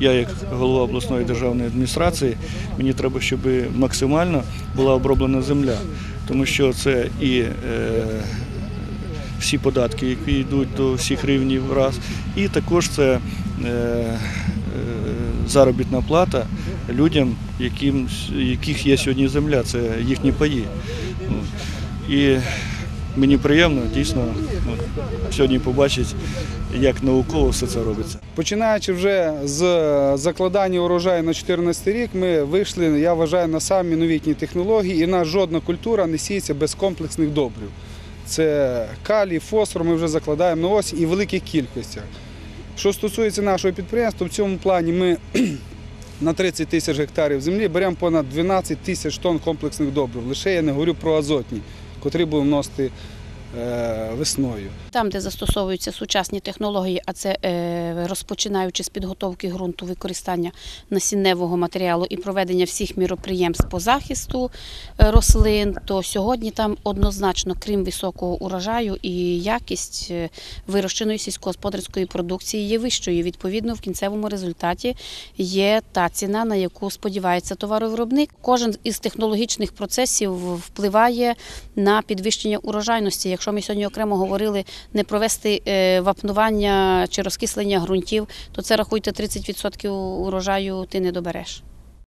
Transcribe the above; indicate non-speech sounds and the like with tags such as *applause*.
я як голова обласної державної адміністрації, мені треба, щоб максимально була оброблена земля, тому що це і е, всі податки, які йдуть до всіх рівнів раз, і також це е, е, заробітна плата людям, яким, яких є сьогодні земля, це їхні паї. І мені приємно дійсно сьогодні побачити, як науково все це робиться. Починаючи вже з закладання урожаю на 2014 рік, ми вийшли, я вважаю, на самі новітні технології, і в нас жодна культура не сіється без комплексних добрив. Це калій, фосфор, ми вже закладаємо на ось і в великих кількостях. Що стосується нашого підприємства, в цьому плані ми *clears throat* на 30 тисяч гектарів землі беремо понад 12 тисяч тонн комплексних добрив. Лише я не говорю про азотні, котрі будемо вносити весною. Там, де застосовуються сучасні технології, а це е, розпочинаючи з підготовки ґрунту, використання насінневого матеріалу і проведення всіх міроприємств по захисту е, рослин, то сьогодні там однозначно, крім високого урожаю, і якість е, вирощеної сільськогосподарської продукції є вищою. Відповідно, в кінцевому результаті є та ціна, на яку сподівається товаровиробник. Кожен із технологічних процесів впливає на підвищення урожайності. Якщо ми сьогодні окремо говорили не провести е, вапнування чи розкислення ґрунтів, то це рахуйте 30% урожаю ти не добереш.